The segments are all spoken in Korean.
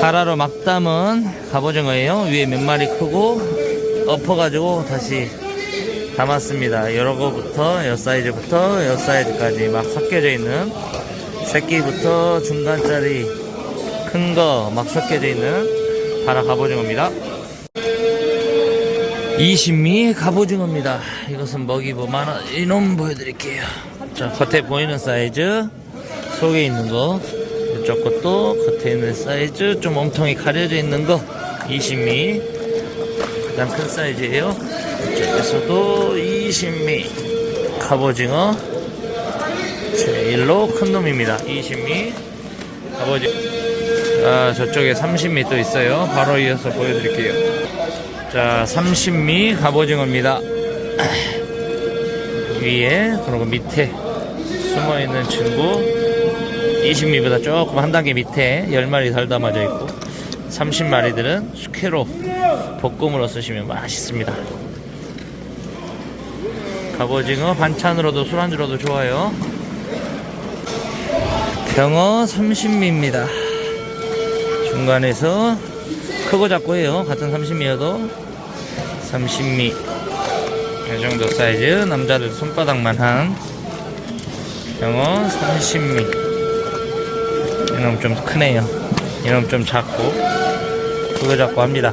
가라로 막 담은 갑오징어예요. 위에 몇 마리 크고 엎어가지고 다시 담았습니다. 여러 거부터 여 사이즈부터 여 사이즈까지 막 섞여져 있는 새끼부터 중간짜리 큰 거 막 섞여져 있는 가라 갑오징어입니다. 이신미 갑오징어입니다. 이것은 먹이 뭐만원 이놈 보여드릴게요. 자 겉에 보이는 사이즈 속에 있는 거 이쪽 것도 겉에 있는 사이즈 좀 몸통이 가려져 있는 거 이신미 가장 큰 사이즈예요. 이쪽에서도 이신미 갑오징어 제일로 큰 놈입니다. 이신미 갑오징어 아 저쪽에 30미 또 있어요. 바로 이어서 보여드릴게요. 자, 30미 갑오징어입니다. 위에, 그리고 밑에 숨어 있는 친구 20미보다 조금 한 단계 밑에 10마리 덜 담아져 있고 30마리들은 숙회로 볶음으로 쓰시면 맛있습니다. 갑오징어 반찬으로도 술안주로도 좋아요. 병어 30미입니다. 중간에서 크고 작고 해요. 같은 30미여도 30미 이 정도 사이즈 남자들 손바닥만 한 병어 30미 이놈 좀 크네요. 이놈 좀 작고 크고 작고 합니다.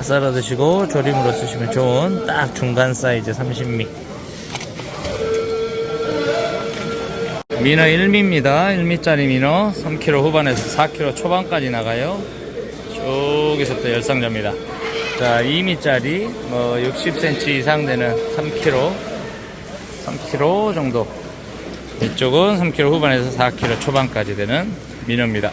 썰어 드시고 조림으로 쓰시면 좋은 딱 중간 사이즈 30미 민어 1미입니다. 1미짜리 민어 3kg 후반에서 4kg 초반까지 나가요. 저기서부터 열상자입니다. 자, 2미짜리 뭐 60cm 이상 되는 3kg, 3kg 정도. 이쪽은 3kg 후반에서 4kg 초반까지 되는 민어입니다.